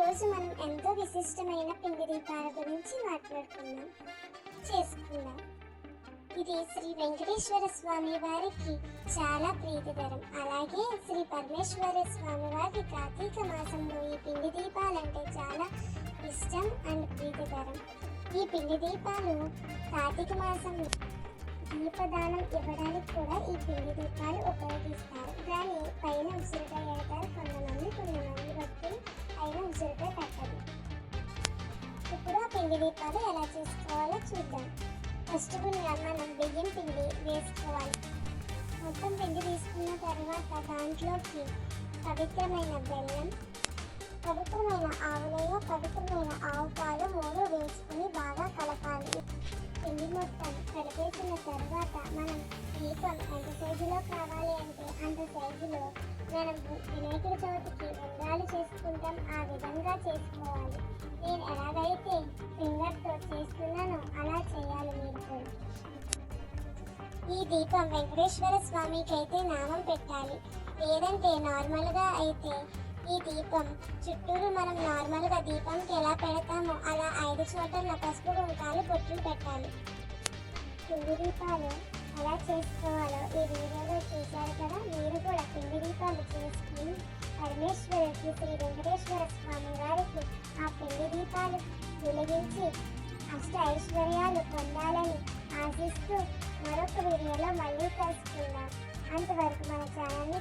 ఈరోజు మనం ఎంతో విశిష్టమైన పిండి దీపాల గురించి మాట్లాడుకుందాం. చేసుకుందాం. ఇది శ్రీ వెంకటేశ్వర స్వామి వారికి చాలా ప్రీతికరం. అలాగే శ్రీ పరమేశ్వర స్వామి వారికి కార్తీక మాసంలో ఈ పిండి దీపాలంటే చాలా ఇష్టం అండ్ ప్రీతికరం. ఈ పిండి దీపాలు కార్తీక మాసంలో దీపదానం ఇవ్వడానికి కూడా ఈ పిండి దీపాలు ఉపయోగిస్తారు. ఇప్పుడు ఆ పిండి దీపాలు ఎలా చేసుకోవాలో చూద్దాం. ఫస్ట్ ముందుగా మనం బియ్యం పిండి వేసుకోవాలి. మొత్తం పిండి తీసుకున్న తర్వాత దాంట్లోకి పవిత్రమైన బెల్లం పవిత్రమైన ఆవులయ్య పవిత్రమైన ఆవు పాలు మూడు వేసుకుని బాగా కలపాలి. పిండి మొత్తం కలిపేసిన తర్వాత మనం దీపం ఎంత సైజులో కావాలి అంటే అంత సైజులో మనం వినాయకుడి చవితికి ఉండ్రాలు చేసుకుంటాం ఆ విధంగా చేసుకోవాలి. నేను ఎలాగైతే ఫింగర్తో చేస్తున్నానో అలా చేయాలి మీరు కూడా ఈ దీపం వెంకటేశ్వర స్వామికి అయితే నామం పెట్టాలి. లేదంటే నార్మల్గా అయితే ఈ దీపం చుట్టూరు మనం నార్మల్గా దీపంకి ఎలా పెడతామో అలా ఐదు చోట్ల పసుపు కుంకాలు బొట్లు పెట్టాలి. పిండి దీపాలు ఎలా చేసుకోవాలో ఈ వీడియోలో చూశారు కదా. మీరు కూడా పిండి దీపాలు చేసుకుని పరమేశ్వరుడికి శ్రీ వెంకటేశ్వర స్వామి వారికి ఆ పిండి దీపాలు వెలిగించి అష్ట ఐశ్వర్యాలు పొందాలని ఆశిస్తూ మరొక వీడియోలో మళ్ళీ కలుసుకుందాం. అంతవరకు మన ఛానల్ని